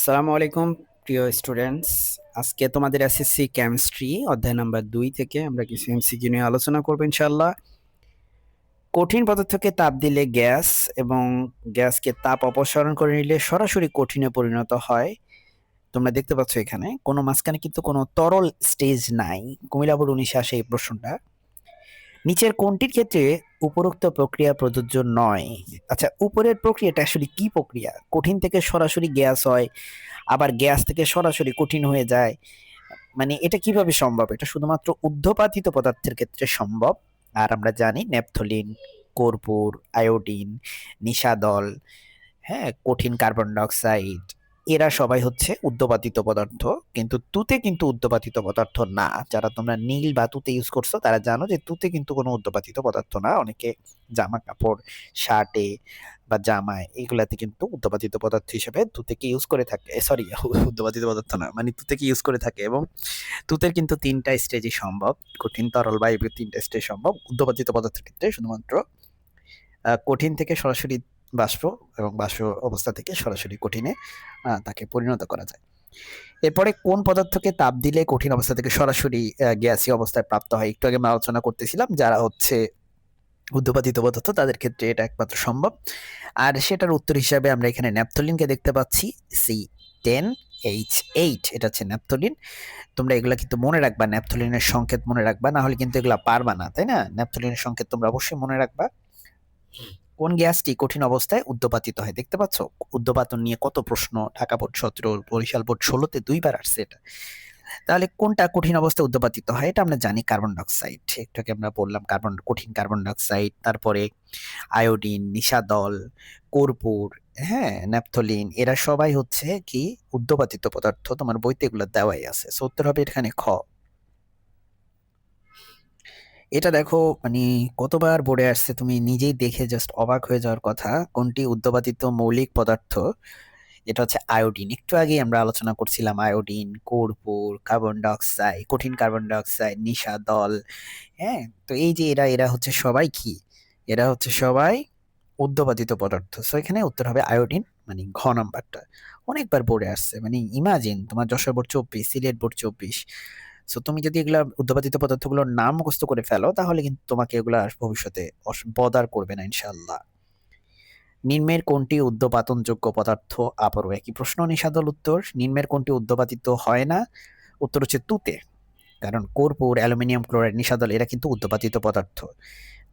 আসসালামু আলাইকুম, প্রিয় স্টুডেন্টস। আজকে তোমাদের এসএসসি কেমিস্ট্রি অধ্যায় নাম্বার দুই থেকে আমরা কিছু এমসিকিউ নিয়ে আলোচনা করব ইনশাল্লাহ কঠিন পদার্থকে তাপ দিলে গ্যাস এবং গ্যাসকে তাপ অপসারণ করে নিলে সরাসরি কঠিনে পরিণত হয়। তোমরা দেখতে পাচ্ছ এখানে, কোনো মাঝখানে কিন্তু কোনো তরল স্টেজ নাই। কুমিল্লা বোর্ড উনিশে আসে এই প্রশ্নটা। নিচের কোনটির ক্ষেত্রে উপরোক্ত প্রক্রিয়া প্রযোজ্য নয়। আচ্ছা উপরের প্রক্রিয়াটা আসলে কি প্রক্রিয়া? কঠিন থেকে সরাসরি গ্যাস হয়, আবার গ্যাস থেকে সরাসরি কঠিন হয়ে যায়। মানে এটা কীভাবে সম্ভব? এটা শুধুমাত্র ঊর্ধ্বপাতিত পদার্থের ক্ষেত্রে সম্ভব। আর আমরা জানি ন্যাপথলিন কর্পূর, আয়োডিন, নিশাদল হ্যাঁ কঠিন কার্বন ডাইঅক্সাইড এরা সবাই হচ্ছে উদ্যপাতিত পদার্থ, কিন্তু তুতে কিন্তু উদ্যপাতিত পদার্থ না। যারা তোমরা নীল বা তুতে ইউজ করছ, তারা জানো যে তুতে কিন্তু কোনো উদ্যপাতিত পদার্থ না। অনেকে জামা কাপড় শার্টে বা জামায় এগুলাতে কিন্তু উদ্যপাতিত পদার্থ হিসেবে তুতেকে ইউজ করে থাকে। সরি উদ্যপাতিত পদার্থ না মানে তুতেকে ইউজ করে থাকে এবং তুতের কিন্তু তিনটা স্টেজই সম্ভব, কঠিন, তরল বা এগুলো তিনটা স্টেজ সম্ভব। উদ্যপাতিত পদার্থের ক্ষেত্রে শুধুমাত্র কঠিন থেকে সরাসরি বাষ্প এবং বাষ্প অবস্থা থেকে সরাসরি কঠিনে তাকে পরিণত করা যায়। এরপরে কোন পদার্থকে তাপ দিলে কঠিন অবস্থা থেকে সরাসরি গ্যাসি অবস্থায় প্রাপ্ত হয় একটু আগে আমরা আলোচনা করতেছিলাম, যারা হচ্ছে উদ্যোপাতিত পদার্থ, তাদের ক্ষেত্রে এটা একমাত্র সম্ভব। আর সেটার উত্তর হিসাবে আমরা এখানে ন্যাপথলিনকে দেখতে পাচ্ছি সি টেন এইচ এইট এটা হচ্ছে ন্যাপথলিন। তোমরা এগুলা কিন্তু মনে রাখবা, ন্যাপথলিনের সংকেত মনে রাখবা, না হলে কিন্তু এগুলা পারবা না, তাই না? ন্যাপথলিনের সংকেত তোমরা অবশ্যই মনে রাখবা। কোন গ্যাসটি কঠিন অবস্থায় উদ্যপাতিত হয়? দেখতে পাচ্ছ? উদ্যপাতন নিয়ে কত প্রশ্ন। ঢাকা বোর্ড সতেরো, বরিশাল বোর্ড ষোলোতে দুইবার আসছে এটা। তাহলে কোনটা কঠিন অবস্থায় উদ্যপাতিত হয় এটা আমরা জানি কার্বন ডাইঅক্সাইড। একটুকে আমরা বললাম কার্বন, কঠিন কার্বন ডাইঅক্সাইড। তারপরে আয়োডিন, নিশাদল, কর্পূর হ্যাঁ ন্যাপথলিন। এরা সবাই হচ্ছে কি উদ্যপাতিত পদার্থ। তোমার বইতে এগুলো দেওয়াই আছে। সো উত্তর হবে এখানে খ। এটা দেখো মানে কতবার বোর্ডে আসছে, তুমি নিজেই দেখে জাস্ট অবাক হয়ে যাওয়ার কথা। কোনটি? উদ্যপাতিত মৌলিক পদার্থ এটা হচ্ছে আয়োডিন। একটু আগে আমরা আলোচনা করছিলাম, আয়োডিন, কর্পূর কার্বন ডাইঅক্সাইড কঠিন কার্বন ডাইঅক্সাইড নিশা, দল হ্যাঁ? তো এই যে এরা এরা হচ্ছে সবাই কি? এরা হচ্ছে সবাই উদ্যপাতিত পদার্থ। সো এখানে উত্তর হবে আয়োডিন মানে ঘ নাম্বারটা। অনেকবার পড়ে আসছে মানে ইমাজিন তোমার যশোর বোর্ড চব্বিশ, সিলেট বোর্ড চব্বিশ। সো তুমি যদি এগুলা উদ্যোপাতিত পদার্থগুলোর নাম মুখস্থ করে ফেলো, তাহলে কিন্তু তোমাকে এগুলো ভবিষ্যতে বদার করবে না ইনশাল্লাহ নিম্নের কোনটি উদ্যোপাতনযোগ্য পদার্থ? আবারও একই প্রশ্ন নিষাদল উত্তর। নিম্নের কোনটি উদ্যোপাতিত হয় না? উত্তর হচ্ছে তুতে। কারণ কর্পূর, অ্যালুমিনিয়াম ক্লোরাইড নিষাদল এরা কিন্তু উদ্যোপাতিত পদার্থ।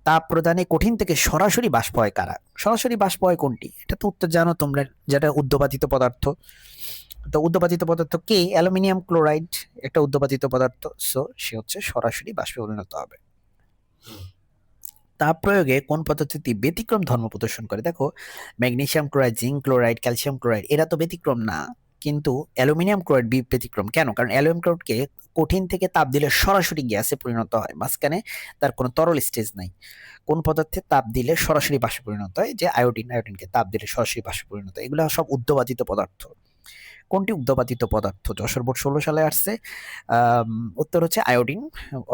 তাপ প্রদানে কঠিন থেকে সরাসরি বাষ্প হয় কারা? সরাসরি বাষ্প হয় কোনটি? এটা তো উত্তর জানো তোমরা, যেটা উদ্যোপাতিত পদার্থ। তো উদ্যোপাতিত পদার্থ কে? অ্যালুমিনিয়াম ক্লোরাইড একটা উদ্যোপাতিত পদার্থ। সো সে হচ্ছে সরাসরি বাষ্পে পরিণত হবে। তাপ প্রয়োগে কোন পদ্ধতিটি ব্যতিক্রম ধর্ম প্রদর্শন করে? দেখো magnesium chloride zinc chloride calcium chloride এরা তো ব্যতিক্রম না। কিন্তু অ্যালুমিনিয়াম ক্লোরাইড বি ব্যতিক্রম। কেন? কারণ অ্যালুমিনিয়াম ক্লোরাইডকে কঠিন থেকে তাপ দিলে সরাসরি গ্যাসে পরিণত হয়। মাঝখানে তার কোনো তরল স্টেজ নাই। কোন পদার্থে তাপ দিলে সরাসরি বাষ্পে পরিণত হয়? যে আয়োডিন আয়োডিনকে তাপ দিলে সরাসরি বাষ্পে পরিণত হয়। এগুলো সব উদ্যবাদিত পদার্থ। কোনটি উদ্যপাতিত পদার্থ? যশোর বোর্ড ষোলো সালে আসছে। উত্তর হচ্ছে আয়োডিন।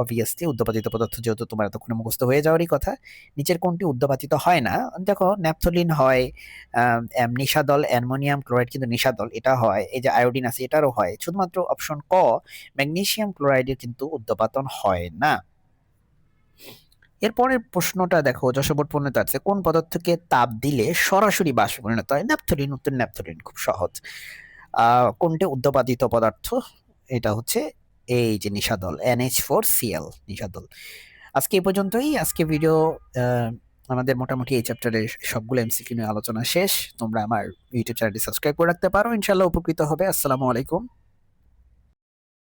অবভিয়াসলি উদ্যপাতিত পদার্থ যেহেতু তোমার এতক্ষণে মুখস্থ হয়ে যাওয়ারই কথা। নিচের কোনটি উদ্যপাতিত হয় না? দেখো, ন্যাপথলিন হয় নিশাদল অ্যামোনিয়াম ক্লোরাইড কিন্তু নিশাদল, এটা হয়। এই যে আয়োডিন আছে, এটারও হয়। শুধুমাত্র অপশন ক ম্যাগনেশিয়াম ক্লোরাইডের কিন্তু উদ্যপাতন হয় না। এরপরের প্রশ্নটা দেখো যশোবোর্ড পরিণত আছে। কোন পদার্থকে তাপ দিলে সরাসরি বাষ্পে পরিণত হয়? ন্যাপথলিন, উত্তর ন্যাপথলিন, খুব সহজ। কোনটি উদ্যপাদিত পদার্থ? এটা হচ্ছে এই যে নিশাদল এনএইচ ফোর সিএল নিশাদল আজকে এই পর্যন্তই। আজকে ভিডিও আমাদের মোটামুটি এই চ্যাপ্টারের সবগুলো এমসিকিউ নিয়ে আলোচনা শেষ। তোমরা আমার ইউটিউব চ্যানেলটি সাবস্ক্রাইব করে রাখতে পারো। ইনশাল্লাহ উপকৃত হবে। আসসালামু আলাইকুম।